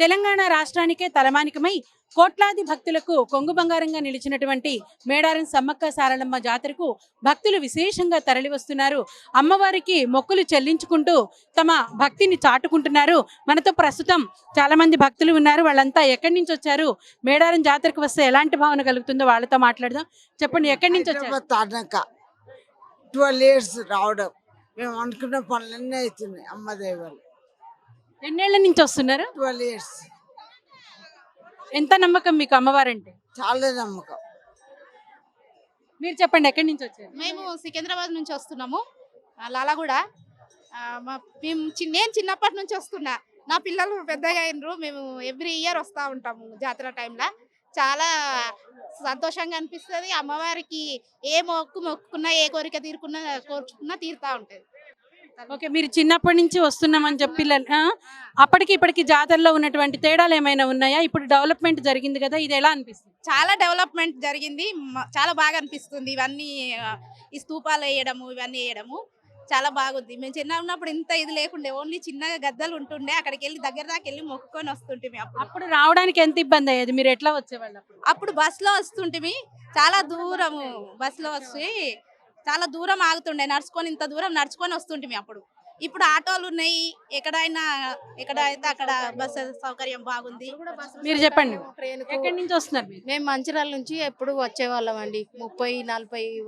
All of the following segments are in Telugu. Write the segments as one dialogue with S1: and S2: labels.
S1: తెలంగాణ రాష్ట్రానికే తలమానికమై కోట్లాది భక్తులకు కొంగు బంగారంగా నిలిచినటువంటి మేడారం సమ్మక్క సారలమ్మ జాతరకు భక్తులు విశేషంగా తరలివస్తున్నారు. అమ్మవారికి మొక్కులు చెల్లించుకుంటూ తమ భక్తిని చాటుకుంటున్నారు. మనతో ప్రస్తుతం చాలామంది భక్తులు ఉన్నారు. వాళ్ళంతా ఎక్కడి నుంచి వచ్చారు? మేడారం జాతరకు వస్తే ఎలాంటి భావన కలుగుతుందో వాళ్ళతో మాట్లాడదాం. చెప్పండి ఎక్కడి నుంచి వచ్చారు?
S2: ట్వెల్వ్ ఇయర్స్ రావడం. మేము అనుకున్న పనులన్నీ అవుతున్నాయి అమ్మ దేవాలు
S1: ఎన్నేళ్ళ నుంచి వస్తున్నారు?
S2: Twelve years.
S1: ఎంత నమ్మకం మీకు అమ్మవారంటే?
S2: చాలా నమ్మకం.
S1: మీరు చెప్పండి ఎక్కడి నుంచి వచ్చారు?
S3: మేము సికింద్రాబాద్ నుంచి వస్తున్నాము. లాలాగూడ. మేము నేను చిన్నప్పటి నుంచి వస్తున్నా. నా పిల్లలు పెద్దగా అయినరు. మేము ఎవ్రీ ఇయర్ వస్తూ ఉంటాము జాతర టైంలో. చాలా సంతోషంగా అనిపిస్తుంది. అమ్మవారికి ఏ మొక్కు మొక్కుకున్నా ఏ కోరిక తీరుకున్నా కోరుకున్నా తీరుతా ఉంటుంది.
S1: ఓకే మీరు చిన్నప్పటి నుంచి వస్తున్నామని చెప్పి? అప్పటికి ఇప్పటికి జాతరలో ఉన్నటువంటి తేడాలు ఏమైనా ఉన్నాయా? ఇప్పుడు డెవలప్మెంట్ జరిగింది కదా ఇది ఎలా అనిపిస్తుంది?
S3: చాలా డెవలప్మెంట్ జరిగింది. చాలా బాగా అనిపిస్తుంది. ఇవన్నీ ఈ స్తూపాలు వేయడము ఇవన్నీ వేయడము చాలా బాగుంది. మేము చిన్న ఉన్నప్పుడు ఇంత ఇది లేకుండే ఓన్లీ చిన్నగా గద్దలు ఉంటుండే అక్కడికి వెళ్ళి దగ్గర దాకా వెళ్ళి మొక్కుకొని వస్తుంటిమి అప్పుడు
S1: రావడానికి ఎంత ఇబ్బంది అయ్యేది? మీరు ఎట్లా వచ్చేవాళ్ళు అప్పుడు?
S3: అప్పుడు బస్సులో వస్తుంటిమి. చాలా దూరము బస్సులో వచ్చి చాలా దూరం ఆగుతుండే నడుచుకొని ఇంత దూరం నడుచుకొని వస్తుంటిమి అప్పుడు. ఇప్పుడు ఆటోలు ఉన్నాయి ఎక్కడైనా ఎక్కడ అయితే అక్కడ బస్సు సౌకర్యం బాగుంది.
S1: మీరు చెప్పండి. ఎక్కడి నుంచి వస్తున్నారు మీరు?
S4: మేము మంచిర్యాల నుంచి ఎప్పుడు వచ్చేవాళ్ళం అండి. ముప్పై నలభై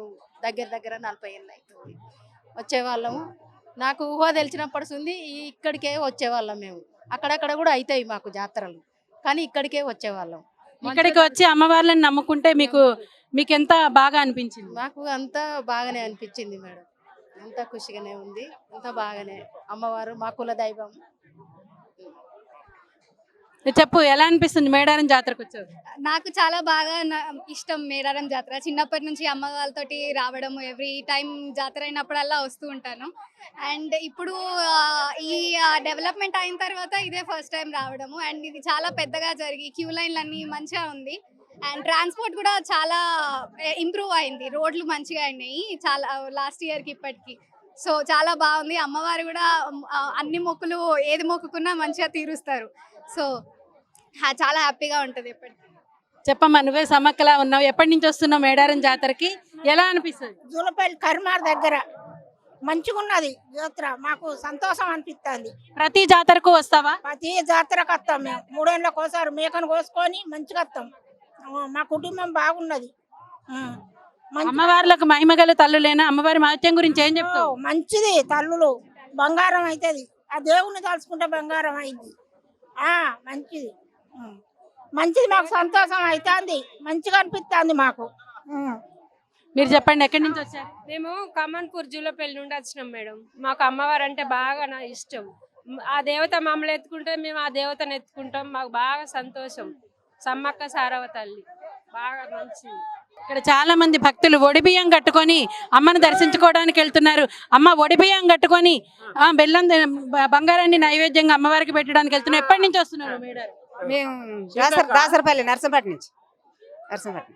S4: దగ్గర దగ్గర నలభై ఏళ్ళు అవుతుంది వచ్చేవాళ్ళము. నాకు ఊహ తెలిసినప్పటి ఈ- ఇక్కడికే వచ్చేవాళ్ళం మేము. అక్కడక్కడ కూడా అవుతాయి మాకు జాతరలు. కానీ ఇక్కడికే వచ్చేవాళ్ళం.
S1: ఇక్కడికి వచ్చి అమ్మవార్లను నమ్ముకుంటే మీకు మీకు ఎంత బాగా అనిపించింది?
S4: మాకు అంతా బాగానే అనిపించింది మేడం. అంతా ఖుషిగానే ఉంది. అంతా బాగానే. అమ్మవారు మా కుల దైవం.
S1: చెప్పు ఎలా అనిపిస్తుంది మేడారం జాతరకు వచ్చారు
S5: నాకు చాలా బాగా ఇష్టం మేడారం జాతర. చిన్నప్పటి నుంచి అమ్మ వాళ్ళతోటి రావడం ఎవ్రీ టైం జాతర అయినప్పుడల్లా వస్తూ ఉంటాను. అండ్ ఇప్పుడు ఈ డెవలప్మెంట్ అయిన తర్వాత ఇదే ఫస్ట్ టైం రావడము. అండ్ ఇది చాలా పెద్దగా జరిగి క్యూ లైన్లు అన్ని మంచిగా ఉంది. అండ్ ట్రాన్స్పోర్ట్ కూడా చాలా ఇంప్రూవ్ అయింది. రోడ్లు మంచిగా అయినాయి. చాలా లాస్ట్ ఇయర్కి ఇప్పటికి. సో చాలా బాగుంది. అమ్మవారు కూడా అన్ని మొక్కులు ఏది మొక్కుకున్నా మంచిగా తీరుస్తారు. సో చాలా హ్యాపీగా ఉంటుంది ఎప్పటికీ.
S1: చెప్పమ్మా నువ్వే సమ్మక్కలా ఉన్నావు. ఎప్పటి నుంచి వస్తున్నావు మేడారం జాతరకి? ఎలా అనిపిస్తుంది?
S6: జూలపల్లి కరిమార్ దగ్గర. మంచిగా ఉన్నది జాతర. మాకు సంతోషం అనిపిస్తుంది
S1: ప్రతి జాతరకు వస్తావా?
S6: ప్రతి జాతరకు వస్తాం మేము. మూడేళ్ళకి ఒకసారి మేకను కోసుకొని మంచిగా వస్తాం మా కుటుంబం బాగున్నది. ఆ, మంచి-
S1: అమ్మవార్లకు మహిమగల తల్లులేనా? అమ్మవారి మహత్యం గురించి ఏం చెప్తావు?
S6: ఓ, మంచిది తల్లులు. బంగారం అవుతుంది ఆ దేవుని తలుచుకుంటే బంగారం అయింది. ఆ మంచిది. మంచిది మాకు సంతోషం అవుతుంది మంచిగా అనిపిస్తుంది మాకు.
S1: మీరు చెప్పండి ఎక్కడి నుంచి వచ్చారు?
S7: మేము కమన్పూర్ జూలపల్లి నుండి వచ్చినాం మేడం. మాకు అమ్మవారు అంటే బాగా నా ఇష్టం. ఆ దేవత మమ్మల్ని ఎత్తుకుంటే మేము ఆ దేవతను ఎత్తుకుంటాం. మాకు బాగా సంతోషం. సమ్మక్క సారవ తల్లి. బాగా మంచిది.
S1: ఇక్కడ చాలా మంది భక్తులు ఒడిబియ్యం కట్టుకొని అమ్మను దర్శించుకోవడానికి వెళ్తున్నారు. అమ్మ ఒడిబియ్యం కట్టుకొని ఆ బెల్లం బంగారాన్ని నైవేద్యంగా అమ్మవారికి పెట్టడానికి వెళ్తున్నారు. ఎప్పటి నుంచి వస్తున్నారు
S8: మేము దాసర దాసరపల్లి నర్సంపేట నుంచి. నర్సంపేట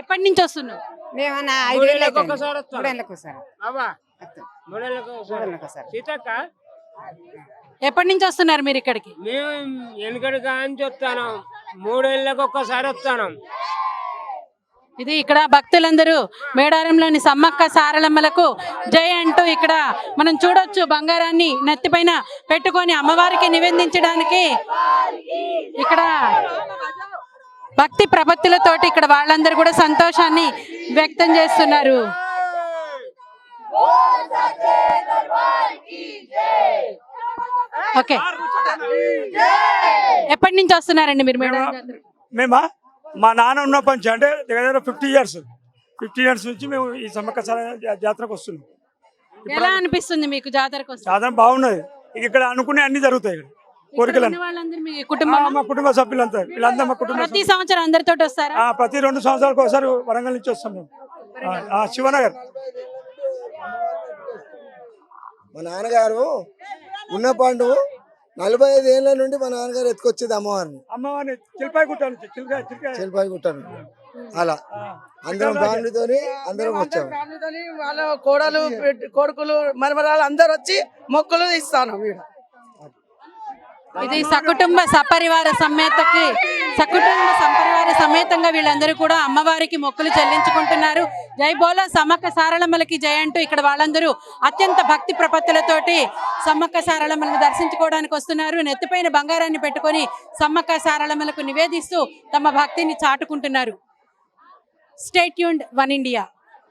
S1: ఎప్పటి నుంచి వస్తున్నావు
S8: మేము ఒకసారి
S1: ఎప్పటి నుంచి వస్తున్నారు మీరు ఇక్కడికి?
S9: మేము వెనుకటి కాంచి వస్తాను. మూడేళ్ళకి ఒక్కసారి వస్తాను.
S1: ఇది ఇక్కడ భక్తులందరూ మేడారంలోని సమ్మక్క సారలమ్మలకు జై అంటూ ఇక్కడ మనం చూడొచ్చు బంగారాన్ని నెత్తిపైన పెట్టుకొని అమ్మవారికి నివేదించడానికి. ఇక్కడ భక్తి ప్రపత్తులతోటి ఇక్కడ వాళ్ళందరూ కూడా సంతోషాన్ని వ్యక్తం చేస్తున్నారు. ఓకే. ఎప్పటి నుంచి వస్తున్నారండి మీరు జాతరకు?
S10: మేమా? మా నాన్న ఉన్నప్పటి నుంచి అంటే దగ్గర దగ్గర ఫిఫ్టీ ఇయర్స్. ఫిఫ్టీ ఇయర్స్ నుంచి మేము ఈ సమ్మక్క జాతరకు వస్తున్నాం.
S1: ఎలా అనిపిస్తుంది మీకు జాతరకు వస్తే?
S10: జాతర బాగున్నది. ఇక ఇక్కడ అనుకునే అన్ని జరుగుతాయి ఇక్కడ. కోరికలు
S1: మీ కుటుంబం
S10: మా కుటుంబ సభ్యులంతా వీళ్ళంతా మా కుటుంబ
S1: ప్రతి. సంవత్సరం అందరితో వస్తారా?
S10: ఆ, ప్రతి రెండు సంవత్సరాలకు ఒకసారి వరంగల్ నుంచి వస్తాం మేము. శివనగర్.
S11: మా నాన్నగారు ఉన్న పండు నలభై ఐదు ఏళ్ళ నుండి మా నాన్నగారు ఎత్తుకొచ్చేది అమ్మవారిని.
S10: అమ్మవారిని చిల్పాయి గుట్ట నుంచి
S11: చెల్లిపాయి గుట్టను అలా. అందరం ఫ్యామిలీతోని అందరం వచ్చాము
S2: ఫ్యామిలీతోని వాళ్ళ కోడలు కొడుకులు మరమరాలు అందరు వచ్చి మొక్కులు ఇస్తాను
S1: ఇది సకుటుంబ సపరివార సమేతకి సకుటుంబ సపరివార సమేతంగా వీళ్ళందరూ కూడా అమ్మవారికి మొక్కులు చెల్లించుకుంటున్నారు. జై బోలో సమ్మక్క సారళమ్మలకి జై అంటూ ఇక్కడ వాళ్ళందరూ అత్యంత భక్తి ప్రపత్తులతోటి సమ్మక్క సారళమ్మలను దర్శించుకోవడానికి వస్తున్నారు. నెత్తిపైన బంగారాన్ని పెట్టుకొని సమ్మక్క సారళమ్మలకు నివేదిస్తూ తమ భక్తిని చాటుకుంటున్నారు. Stay tuned one India